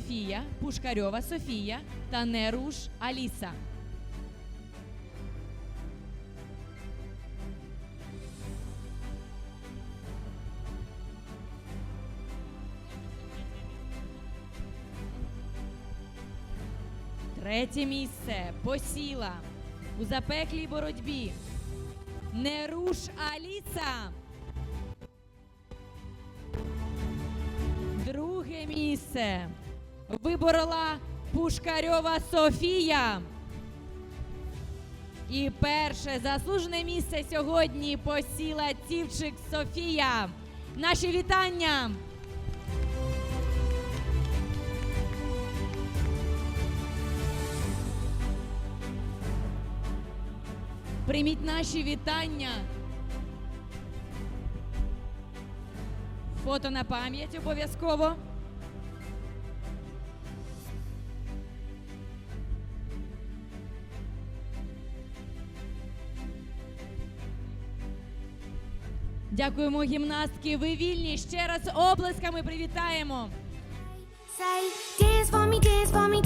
Софія, Пушкарьова Софія та Неруш Аліса. Третє місце посіла у запеклій боротьбі. Неруш Аліса. Друге місце виборола Пушкарьова Софія. І перше заслужене місце сьогодні посіла Тівчик Софія. Наші вітання! Прийміть наші вітання. Фото на пам'ять обов'язково. Дякуємо, гімнастки. Ви вільні. Ще раз оплесками привітаємо. Say, dance for me, dance for me,